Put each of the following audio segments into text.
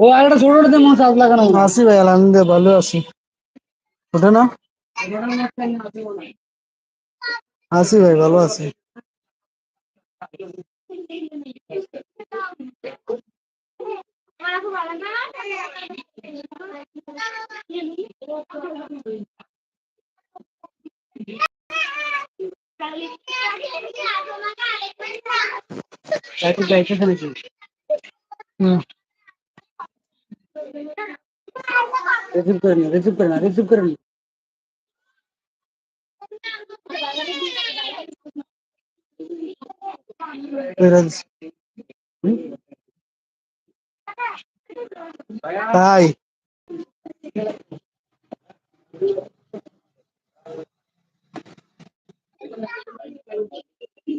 ও আরেকটা ছোট ছোট মন চার্জ লাগানো আছি ভাই আলহামদুলিল্লাহ ভালো আছি। ওঠে না। আছি ভাই, ভালো আছি। একটু যাইতেছে নাকি হুম রিসিভ করে নি রিসিভ করে না রিসিভ করে নি কইরা দিছি।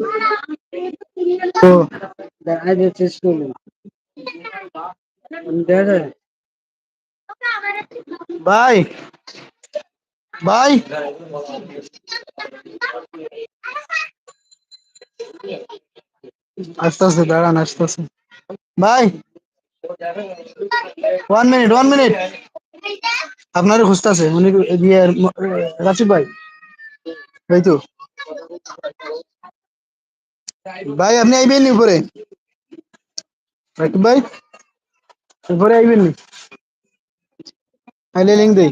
ভাই তো দেখা যায় চেস করল দেখা যায় ভাই ভাই আস্তে আস্তে দাঁড়ান আস্তে আস্তে ভাই ওয়ান মিনিট ওয়ান মিনিট আপনারও খুঁজতেছে উনি দিয়ে রাশিদ ভাই? এই তো। ভাই, আপনি আইবেন উপরে? রাকিব ভাই? উপরে আইবেন নি? আইলে লিঙ্ক দেই।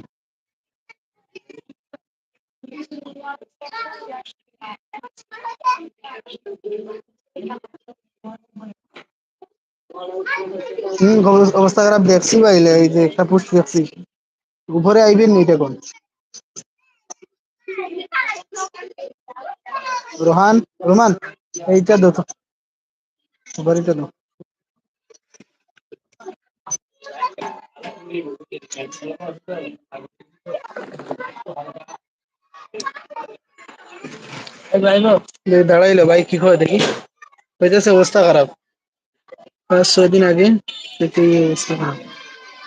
হম অবস্থা খারাপ দেখছি ভাইলে এই যে একটা পোস্ট দেখছি। উপরে আইবেন নি এখন রোহান রোমান এইটা দো তো। বাড়িটা দো। দাঁড়াইলো ভাই কি হয় দেখি? হইতেছে অবস্থা খারাপ। পাঁচ, ছয় দিন আগে দেখি এই অবস্থা খারাপ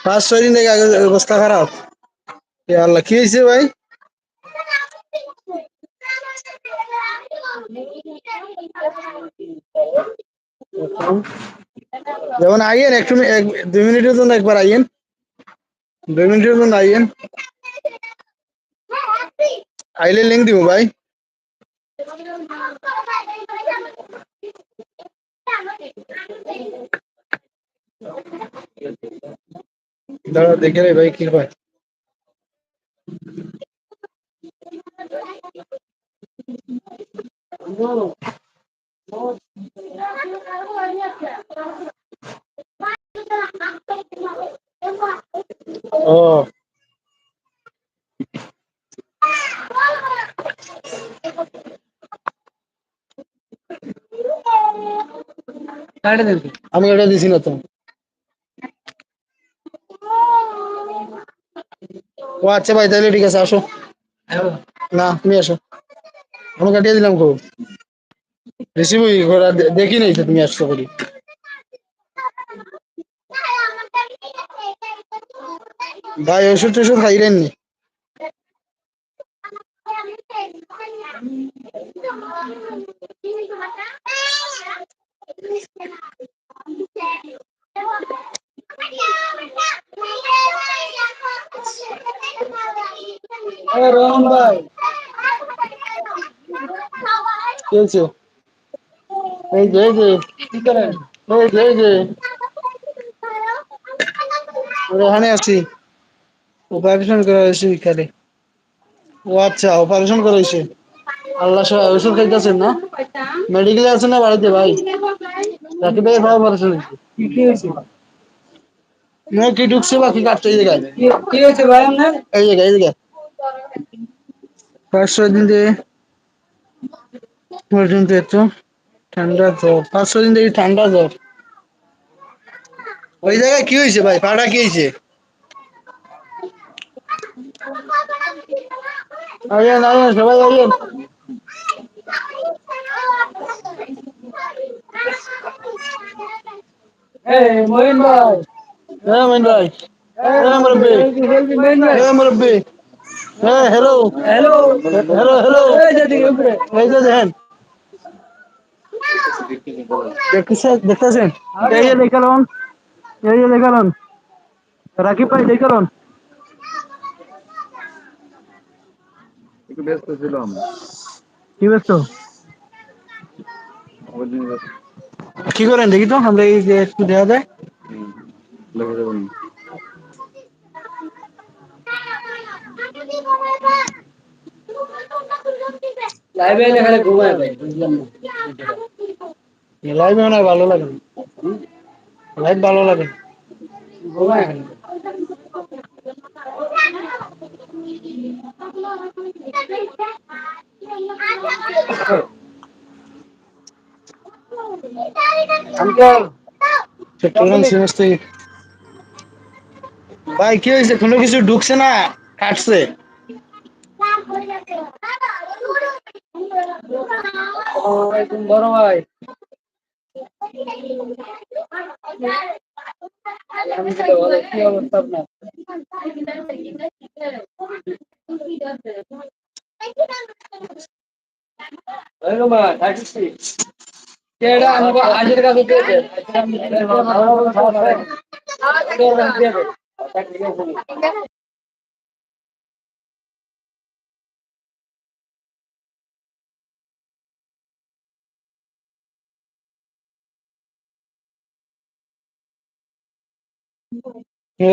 পাঁচ, ছয় দিন থেকে আগে অবস্থা খারাপ এ আল্লাহ, কি হয়েছে ভাই? যেমন আইয়েন একটু মি- এক, দুই মিনিটের জন্য একবার আইয়েন। দুই মিনিটের জন্য আইয়েন। আইলে লিঙ্ক দিব ভাই। দাঁড়া দেখে রে ভাই কি হয়। ও। আমি এটা দিছি না তো। ও আচ্ছা ভাই তাহলে ঠিক আছে আসো। না তুমি আসো। আমি কাটিয়ে দিলাম খুব। রিসিভ দেখি নাই তো তুমি আসছো করি ভাই ওষুধ টষুধ খাইলেন নি? আরে রহমান ভাই। হয়েছে? এই যে এই যে, কি করেন? এই যে এই যে। ওরা, এখানে আছি। অপারেশন করা হয়েছে বিকালে ও আচ্ছা অপারেশন করা হয়েছে। আল্লাহ ওষুধ খাইতেছেন না? মেডিকেলে আছেন না বাড়িতে ভাই? রাকিব ভাই ভাই অপারেশন হয়েছে? কি ঢুকছে বা কি কাটছে এই জায়গায় কি- হয়েছে ভাই আপনার? এই জায়গায় এই জায়গায় দিন পর্যন্ত একটু ঠান্ডা জ্বর। পাঁচ ছয় দিন থেকে ঠান্ডা জ্বর। ওই জায়গায় কি হয়েছে ভাই? পাটা কি হয়েছে? আইয়েন সবাই মহিন ভাই হ্যাঁ মেন ভাই হ্যাঁ মুরব্বি মহিন হ্যাঁ মুরব্বি হ্যাঁ হ্যালো হ্যালো হ্যালো হ্যালো এই যে দিকে এই যে দেখেন দেখতেছেন দেখতেছেন এই যে দেখালন এই যে দেখালন রাকিব ভাই দেখালন একটু ব্যস্ত ছিলাম কি ব্যস্ত কি করেন? দেখি তো আমরা এই যে একটু দেওয়া যায়। লেগে যাবেন লাইভে এলে খালি ঘুমায় ভাই বুঝলাম না। লাইভ মানে ভালো লাগে লাইভ ভালো লাগে। ঘুমায় খালি। আঙ্কেল চট্টগ্রাম সিনেমাস থেকে ভাই কি হয়েছে? কোনো কিছু ঢুকছে না? কাটছে। বড় ভাই। কি অবস্থা আপনার? ওই রুমা ডাকিস কেডা আমাকে হাজির কাছে দিয়ে দে ভালো ভালো খাওয়া খাওয়া দিয়ে দে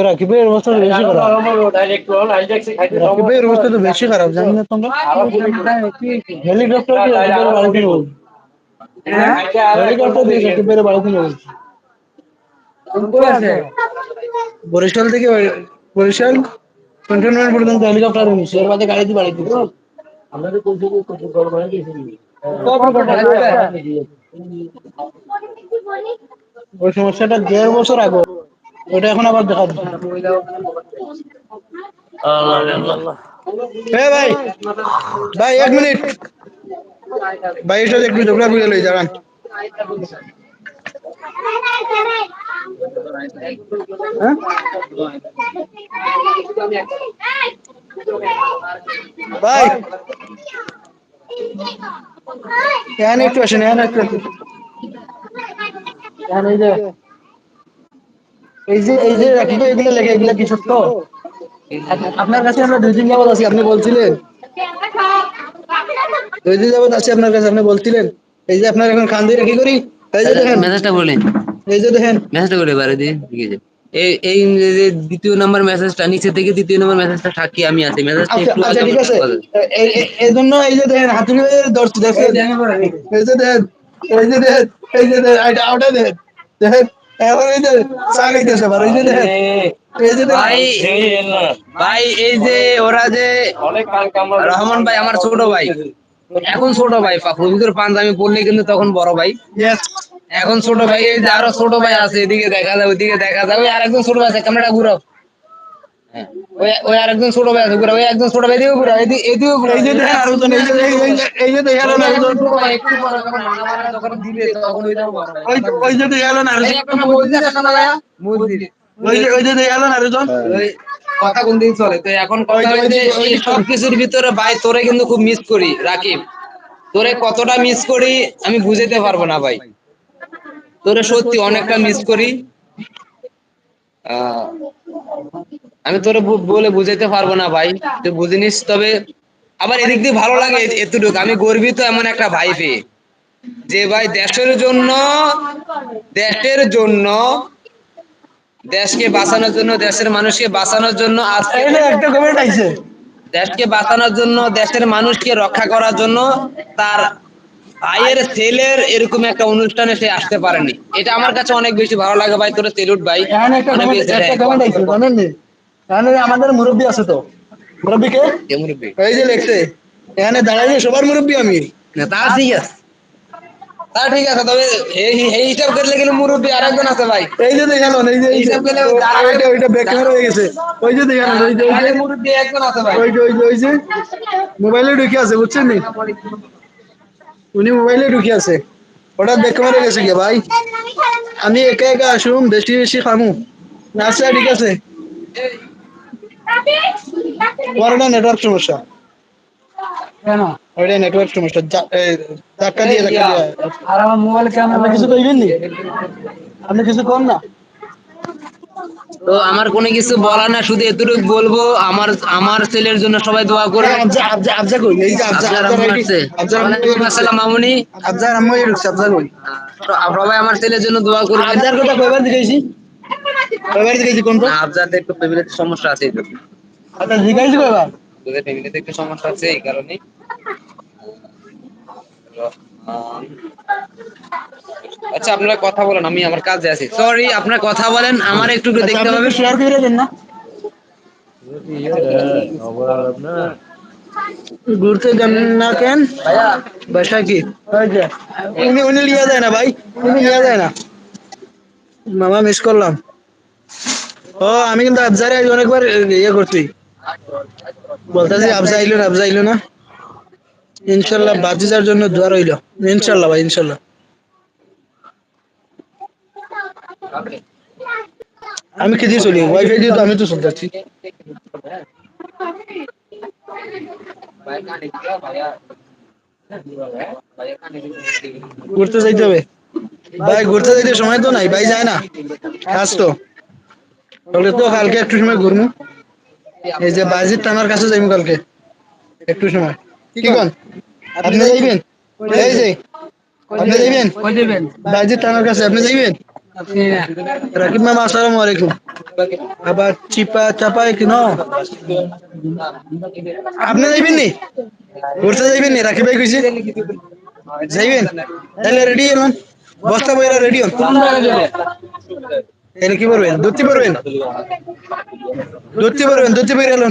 রাকিবের অবস্থা তো বেশি খারাপ রাকিবের অবস্থা তো বেশি খারাপ জানি না তোমরা হেলিকপ্টার বলছি বরিশাল থেকে বরিশাল ক্যান্টনমেন্ট পর্যন্ত হেলিকপ্টার নিয়েছে এর বাদে গাড়ি দিয়ে বাড়ি দিচ্ছে ওই সমস্যাটা দেড় বছর আগে। ওটা এখন আবার দেখা ভাই। ভাই এক মিনিট। ভাই এটা একটু ঝগড়া করে লই যাবেন হ্যাঁ? ভাই। এখানে একটু আসেন এখানে একটু আসেন। এখানে এই যে। এই যে এই যে রাখিবে এগুলো লেগে এগুলো কি সত্য? আপ- আপনার কাছে আমরা দুই দিন যাবত আছি আপনি বলছিলেন। দুই দিন যাবত আছি আপনার কাছে আপনি বলছিলেন। এই যে আপনার এখন খান দিয়ে কি করি? এই যে দেখেন। মেসেজটা বলেন। এই যে দেখেন। মেসেজটা করে বারে আছে। এই এই দ্বিতীয় নাম্বার মেসেজটা নিচে থেকে দ্বিতীয় নাম্বার মেসেজটা থাকি আমি আছি। মেসেজটা আচ্ছা একটু আচ্ছা ঠিক আছে। এই- জন্য এই যে দেখেন হাতুড়ি ধরছি দেখেন। এই যে দেখেন এই যে দেখেন এই যে দেখেন এটা ওটা দেখেন। দেখেন এখন এই যে সাগাইতেছে বার এই এই যে ভাই ভাই এই যে ওরা যে রহমান ভাই আমার ছোট ভাই। এখন ছোট ভাই পবিত্র পাঞ্জাবি পড়লে কিন্তু তখন বড় ভাই। এখন ছোট ভাই এই যে আরও ছোট ভাই আছে এদিকে দেখা যাবে ওইদিকে দেখা যাবে। আর একজন ছোট ভাই আছে ক্যামেরাটা ঘুরাও। ওই ওই আরেকজন ছোট ভাই আছে ঘুরা ওই একজন ছোট ভাই দিকে ঘুরা এদিকে এদিকে এই যে আরেকজন এই যে এই যে- এই আরেকজন একটু পরে যখন মানা যখন দিবে তখন ওই ওই ওই যে দেখেন আরেকজন একটা মসজিদ একটা না ভাইয়া? মসজিদ। ওই যে ওই যে দেখেন আরেকজন ওই কথা কোন দিন চলে। তো এখন কথা যে- ওই হচ্ছে এই যে- ভিতরে ভাই তোরে কিন্তু খুব মিস করি রাকিব। তোরে কতটা মিস করি আমি বুঝাইতে পারব না ভাই। তোরে সত্যি অনেকটা মিস করি। আমি তোরে বলে বুঝাইতে পারব না ভাই তুই বুঝে নিস তবে আবার এদিক দিয়ে ভালো লাগে এতটুকু। আমি গর্বিত এমন একটা ভাই পেয়ে। যে ভাই দেশের জন্য দেশের জন্য দেশকে বাঁচানোর জন্য দেশের মানুষকে বাঁচানোর জন্য আজকে একটা কমেন্ট আইছে। দেশকে বাঁচানোর জন্য দেশের মানুষকে রক্ষা করার জন্য তার ভাইয়ের ছেলের এরকম একটা অনুষ্ঠানে সে আসতে পারেনি। এটা আমার কাছে অনেক বেশি ভালো লাগে ভাই তোর সেলুট ভাই। এখানে একটা অনেক কমেন্ট বেশি একটা দেয়। কমেন্ট আইছে জানেন নি এখানে আমাদের মুরব্বী আছে তো। মুরব্বী কে? এই যে লেখছে এখানে দাঁড়াইছে সবার মুরব্বী আমি। তা ঠিক আছে। তা ঠিক আছে তবে এই এই হিসাব করলে কিন্তু মুরব্বী আরেকজন আছে ভাই। এই যে দেখেন এই যে হিসাব করলে ওইটা ওইটা বেকার হয়ে গেছে। ওই যে দেখেন ওই যে মুরব্বী একজন আছে ভাই। ওই যে ওই যে ওই যে মোবাইলে ঢুকে আছে বুঝছেন নি? উনি মোবাইলে ঢুকে আছে। ওটা দেখে মারে গেছে কে ভাই আমি একা একা আসুম বেশি বেশি খামু। আচ্ছা ঠিক আছে। একটা নেটওয়ার্ক সমস্যা। ওইটা নেটওয়ার্ক সমস্যা। যা- এই, ধাক্কা দিয়ে ধাক্কা দিয়ে। আর আমার মোবাইল আপনি কিছু কইবেন নি? আপনি কিছু কম না? তো আমার কোনো কিছু বলার না শুধু এতটুকু বলব আমার আমার ছেলের জন্য সবাই দোয়া আসসালাম মামুনি। তো সবাই আমার ছেলের জন্য দোয়া করবে আবজার কথা কয়বার দিয়েছি কয়বার দিয়েছি কোন তো একটু ফ্যামিলিতে সমস্যা আছে আচ্ছা জিজ্ঞাসা কয়বার তোদের ফ্যামিলিতে একটু সমস্যা আছে এই কারণে আচ্ছা আপনারা কথা বলেন আমি আমার কাজে আছি। সরি আপনারা কথা বলেন আমার একটু একটু দেখতে হবে। শেয়ার করে দেন না। ঘুরতে যান না কেন? বাসা কি? উনি উনি লিয়া যায় না ভাই উনি লিয়া যায় না। মামা মিস করলাম। ও আমি কিন্তু আবজারে আজ অনেকবার ইয়ে করছি। বলতেছি আবজা আইলো না আবজা আইলো না। ইনশাল্লাহ বাজিজার জন্য দোয়া রইল। ইনশাল্লাহ ভাই, ইনশাল্লাহ। আমি কি দিয়ে চলি ওয়াইফাই দিয়ে তো আমি তো চলতেছি ঘুরতে যাইতে হবে। ভাই, ঘুরতে যাইতে সময় তো নাই, ভাই যায় না। কাজ তো। তাহলে তো কালকে একটু সময় ঘুরবো এই যে বাজির টানার কাছে যাইবো কালকে। একটু সময়। কি কোন আপনি যাইবেন? এই যে আপনি যাইবেন? কই দিবেন টানার কাছে আপনি যাইবেন? রাকিব মামা আসসালামু আলাইকুম। আবার চিপা চাপায় কি ন আপনি যাইবেন নি? ঘুরতে যাইবেন নি? রাকিব ভাই কইছে। যাইবেন? তাহলে রেডি হন বস্তা বইরা রেডি হন। তাহলে কি করবেন? ধরতে পারবেন? ধরতে পারবেন ধরতে পারবেন।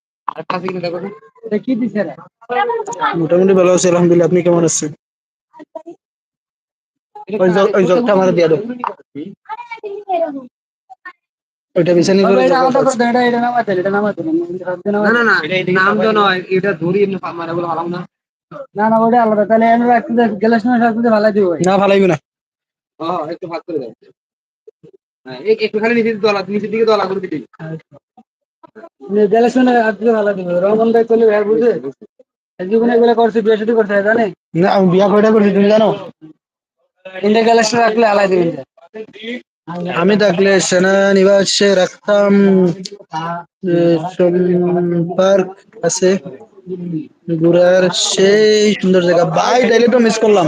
মোটামুটি ভালো আছে আলহামদুলিল্লাহ। আপনি কেমন আছেন? ওই জগটা আমার দিয়ে দাও। ওইটা বিছানি করে না না না নাম তো নয় এটা ধরি মারা বলে ভালো না। না না ওটা আলাদা। তাহলে এনে রাখতে গেলাস না রাখতে ভালো দিব না ফালাইবি না। একটু ভাগ করে দাও। এক- একটুখানি নিচের দলা নিচের দিকে দলা করে দিবি। ভালো দিব রমন ভাই করলে ভাই বুঝে? জীবনে এগুলো করছে বিয়ে শুটি করছে জানে? না আমি বিয়া কয়টা করছি তুমি জানো? ইন্ডিয়া গ্যালাস রাখলে আলাই দিবেন আমি থাকলে সেনানিবাসে রাখতাম পার্ক আছে। ঘুরার সেই সুন্দর জায়গা। বাই তাইলে তো মিস করলাম।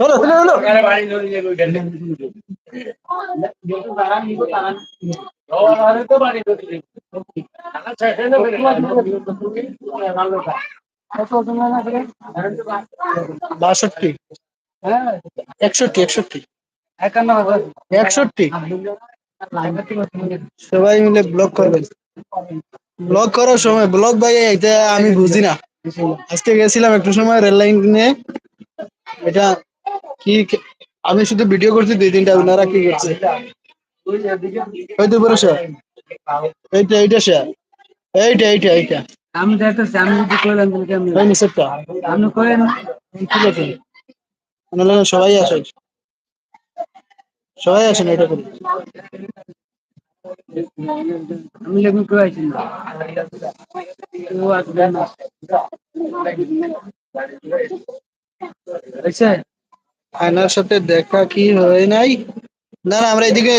হলো হলো হলো বাষট্টি। একষট্টি একষট্টি। একষট্টি। সবাই মিলে ব্লক করবেন ব্লক করার সময় ব্লগ ভাই এটা আমি বুঝি না। আজকে গেছিলাম একটু সময় রেল লাইন এটা কি আমি শুধু ভিডিও করছি দুই তিনটা ওনারা কি করছে? ওই তো বড় শেয়ার এইটা এইটা শেয়ার এইটা এইটা এইটা। আমি দেখতেছি আমি যদি করলাম তাহলে কেমন? আপনি ঠিক আছে নাহলে সবাই আসে সবাই আসেন এটা করি আমি করে আছি না। না। হয়েছে আয়নার সাথে দেখা কি হয় নাই? না না, আমরা এদিকে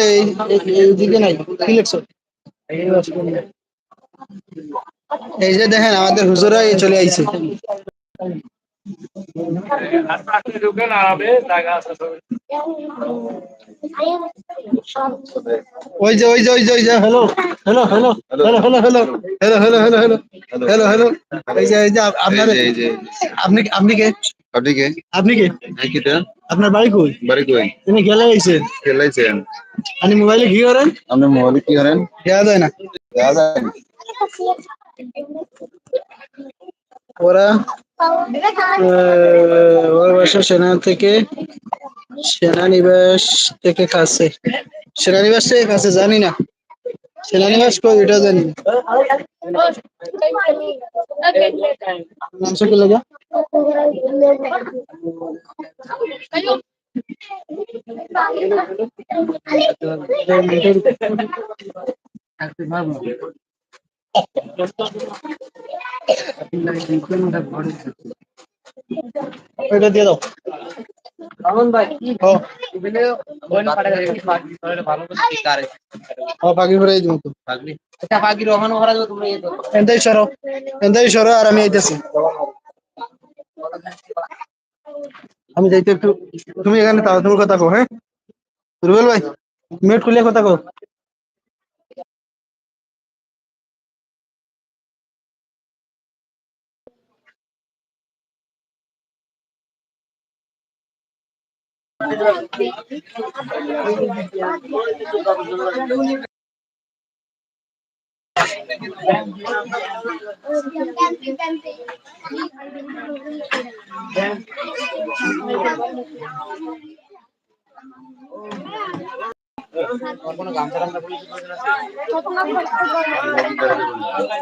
এইদিকে নাই কি লিখছো এই যে দেখেন, আমাদের হুজুরা চলে আইছে। ওই যে ওই যে ওই যে ওই যে hello hello hello hello hello hello hello hello hello hello hello hello এই যে এই যে আপ- আপনার এই যে, এই যে। আপনি আপনি কে? আপনি কে? আপনি কে? হ্যাঁ কিটা আপনার বাড়ি কই? বাড়ি কই? তুমি গেলে আইছেন। খেলাইছেন আপনি মোবাইলে কি করেন? আপনি মোবাইলে কি করেন? দেওয়া যায় না। দেখা যায় ওরা আহ, ওর বাসা সেনা থেকে সেনানিবাস থেকে কাছে। সেনানিবাস থেকে কাছে জানি না। সেনানিবাস কই এটা জানি না। নাম সে কি লাগা থাকতে পারব ওইটা দিয়ে দাও। রমন ভাই ও। বইন পাড়া গেছে পাগি করে ভালো করে শিকারে ও পাখি ঘুরে দিব তো। পাগলি আচ্ছা পাগি রহমান করা যাবে তুমি এই তো এন্দাই সরো এন্দাই সরো আর আমি আইতেছি। আমি যাইতে একটু তুমি এখানে তাড়াতাড়ি কথা কো হ্যাঁ? রুবেল ভাই মিউট খুলে কথা কো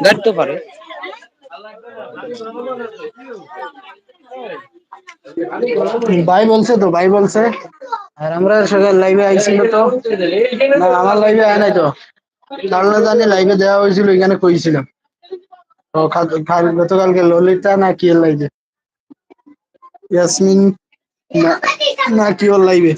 গাড়তে পারে। ভাই বলছে তো, ভাই বলছে। আর আমরা সকাল লাইভে আইছিল তো। না, আমার লাইভে আয় নাই তো। কারণ জানি লাইভে দেওয়া হয়েছিল, এখানে কইছিলাম। গতকালকে ললিতা না কি লাইভে ইয়াসমিন না- কি লাইভে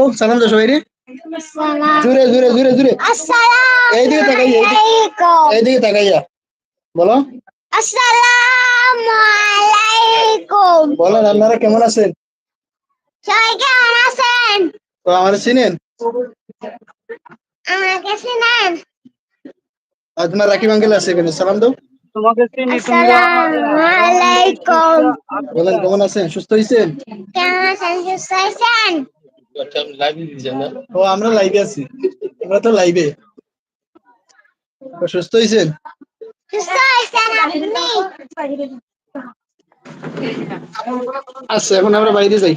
তো সালাম দাও সবাই রে জুড়ে জুড়ে জুড়ে জুড়ে এইদিকে তাকাই এইদিকে। তাকাইয়া। বলো। আসসালামু আলাইকুম। বলেন আপনারা কেমন আছেন? সবাই কেমন আছেন? তো আমার চিনেন? আমাকে চিনেন? রাকিব আঙ্কেল আছে এখানে সালাম দাও। আসসালামু আলাইকুম। বলেন কেমন আছেন? সুস্থ হয়েছেন কেমন আছেন? সুস্থ আছেন ও আমরা লাইভে আছি। আমরা তো লাইভে সুস্থ হয়েছেন? আচ্ছা এখন আমরা বাইরে যাই।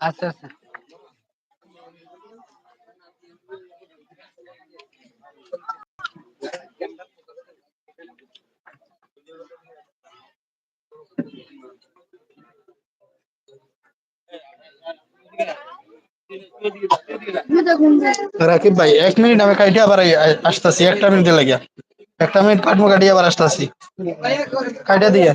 আচ্ছা আচ্ছা রাকিব ভাই এক মিনিট আমি কাটিয়ে আবার আই- আসতাছি একটা মিনিট লাগিয়া একটা মিনিট কাটবো কাটিয়ে আবার আসতাছি কাটিয়ে দিয়ে